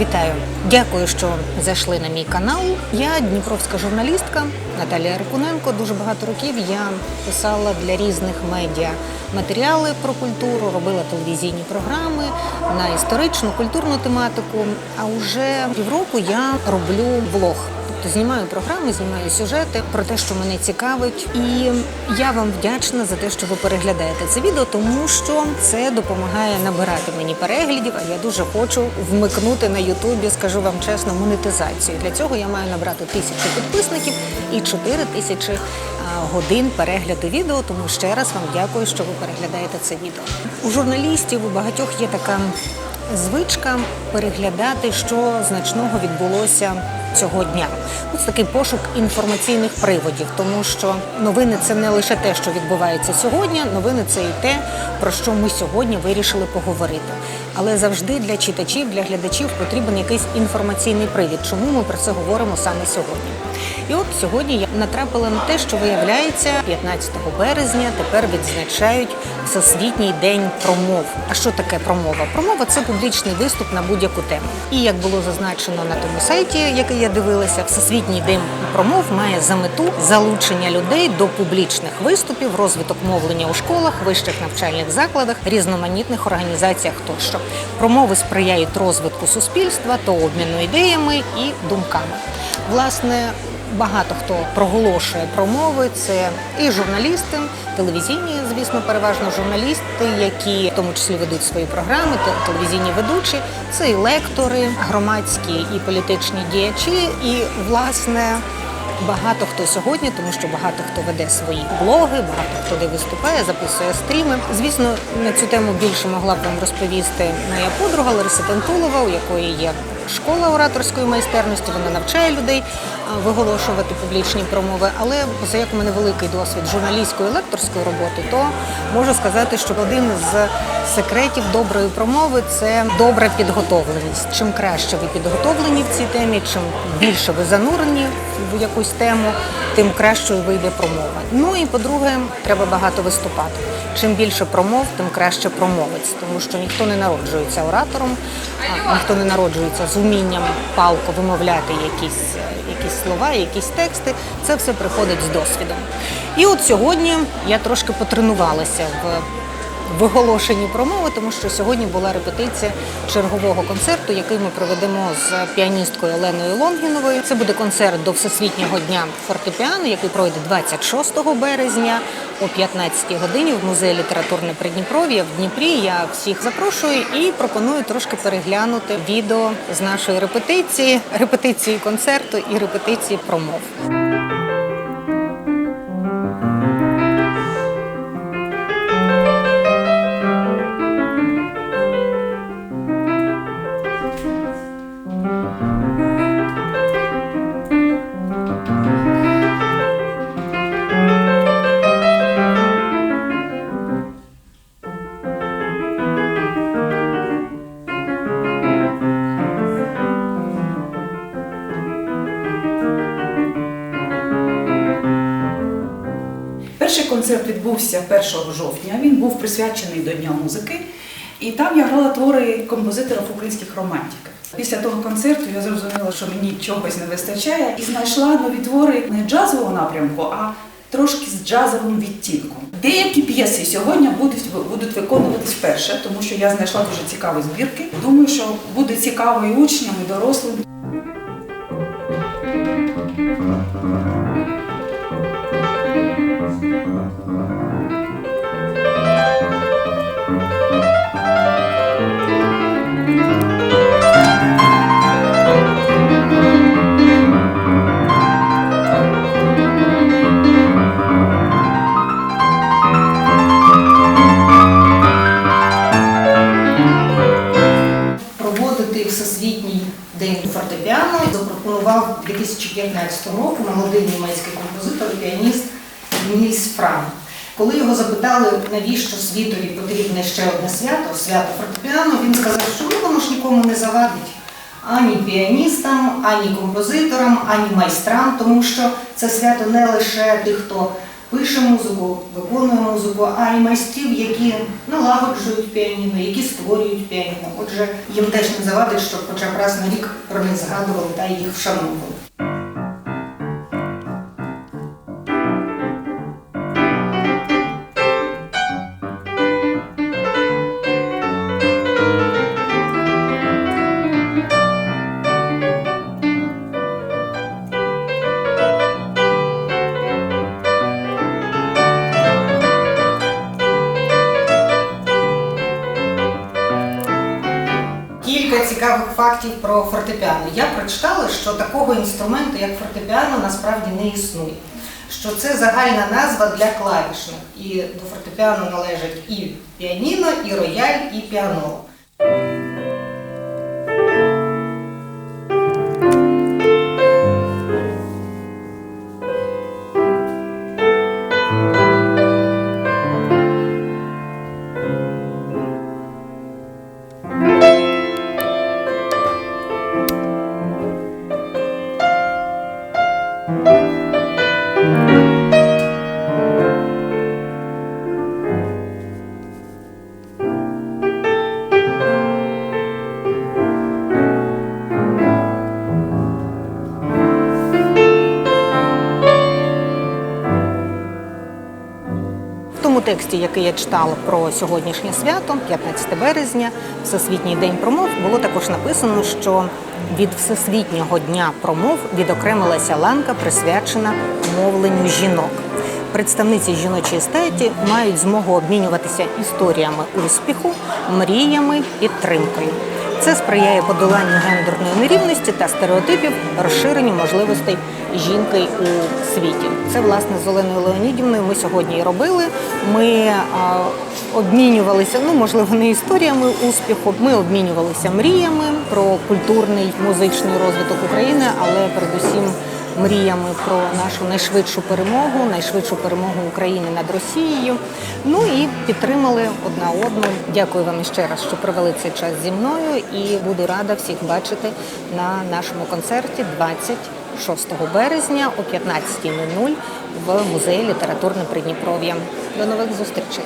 Вітаю! Дякую, що зайшли на мій канал. Я дніпровська журналістка Наталія Рикуненко. Дуже багато років я писала для різних медіа матеріали про культуру, робила телевізійні програми на історичну, культурну тематику. А вже півроку я роблю влог. Тобто знімаю програми, знімаю сюжети про те, що мене цікавить, і я вам вдячна за те, що ви переглядаєте це відео, тому що це допомагає набирати мені переглядів. А я дуже хочу вмикнути на Ютубі, скажу вам чесно, монетизацію. Для цього я маю набрати тисячу підписників і 4 тисячі годин перегляду відео. Тому ще раз вам дякую, що ви переглядаєте це відео. У журналістів у багатьох є така звичка переглядати, що значного відбулося цього дня. Ось такий пошук інформаційних приводів, тому що новини це не лише те, що відбувається сьогодні. Новини це і те, про що ми сьогодні вирішили поговорити. Але завжди для читачів, для глядачів потрібен якийсь інформаційний привід. Чому ми про це говоримо саме сьогодні? І от сьогодні я натрапила на те, що виявляється, 15 березня тепер відзначають Всесвітній день промов. А що таке промова? Промова це публічний виступ на будь-яку тему. І як було зазначено на тому сайті, який я дивилася, Всесвітній день промов має за мету залучення людей до публічних виступів, розвиток мовлення у школах, вищих навчальних закладах, різноманітних організаціях тощо. Промови сприяють розвитку суспільства та обміну ідеями і думками. Власне, багато хто проголошує промови. Це і журналісти, телевізійні, звісно, переважно журналісти, які в тому числі ведуть свої програми, те- телевізійні ведучі, це і лектори, громадські і політичні діячі, і власне. Багато хто сьогодні, тому що багато хто веде свої блоги, багато хто де виступає, записує стріми. Звісно, на цю тему більше могла б вам розповісти моя подруга Лариса Пантулова, у якої є школа ораторської майстерності. Вона навчає людей виголошувати публічні промови. Але позаяк у мене великий досвід журналістської лекторської роботи, то можу сказати, що один з секретів доброї промови це добра підготовленість. Чим краще ви підготовлені в цій темі, чим більше ви занурені в якусь тему, тим кращою вийде промова. Ну і по-друге, треба багато виступати. Чим більше промов, тим краще промовець, тому що ніхто не народжується оратором, ніхто не народжується з умінням палко вимовляти якісь, якісь слова, якісь тексти. Це все приходить з досвідом. І от сьогодні я трошки потренувалася в виголошені промови, тому що сьогодні була репетиція чергового концерту, який ми проведемо з піаністкою Оленою Лонгіновою. Це буде концерт до Всесвітнього дня фортепіано, який пройде 26 березня о 15 годині в музеї літературне Придніпров'я в Дніпрі. Я всіх запрошую і пропоную трошки переглянути відео з нашої репетиції, репетиції концерту і репетиції промов. Перший концерт відбувся 1 жовтня. Він був присвячений до Дня музики, і там я грала твори композиторів українських романтиків. Після того концерту я зрозуміла, що мені чогось не вистачає, і знайшла нові твори не джазового напрямку, а трошки з джазовим відтінком. Деякі п'єси сьогодні будуть будуть виконуватись вперше, тому що я знайшла дуже цікаві збірки. Думаю, що буде цікаво і учням, і дорослим. 2015 року молодий німецький композитор і піаніст Нільс Фран. Коли його запитали, навіщо світові потрібне ще одне свято, свято фортепіано, він сказав, що воно ж нікому не завадить. Ані піаністам, ані композиторам, ані майстрам, тому що це свято не лише тих, хто пише музику, виконує музику, а й майстрів, які налагоджують піаніно, які створюють піаніно. Отже, їм теж не завадить, щоб хоча б раз на рік про них згадували та їх вшановували. Фактів про фортепіано. Я прочитала, що такого інструменту, як фортепіано, насправді не існує. Що це загальна назва для клавішних. І до фортепіано належать і піаніно, і рояль, і піаноло. Тексті, який я читала про сьогоднішнє свято, 15 березня, Всесвітній день промов, було також написано, що від Всесвітнього дня промов відокремилася ланка, присвячена мовленню жінок. Представниці жіночої статі мають змогу обмінюватися історіями успіху, мріями, підтримкою. Це сприяє подоланню гендерної нерівності та стереотипів, розширенню можливостей жінки у світі. Це власне з Оленою Леонідівною ми сьогодні і робили. Ми а, обмінювалися, ну можливо, не історіями успіху. Ми обмінювалися мріями про культурний музичний розвиток України, але передусім мріями про нашу найшвидшу перемогу, найшвидшу перемогу України над Росією. Ну і підтримали одна одну. Дякую вам ще раз, що провели цей час зі мною, і буду рада всіх бачити на нашому концерті 26 березня о 15.00 в музеї літературне Придніпров'я. До нових зустрічей.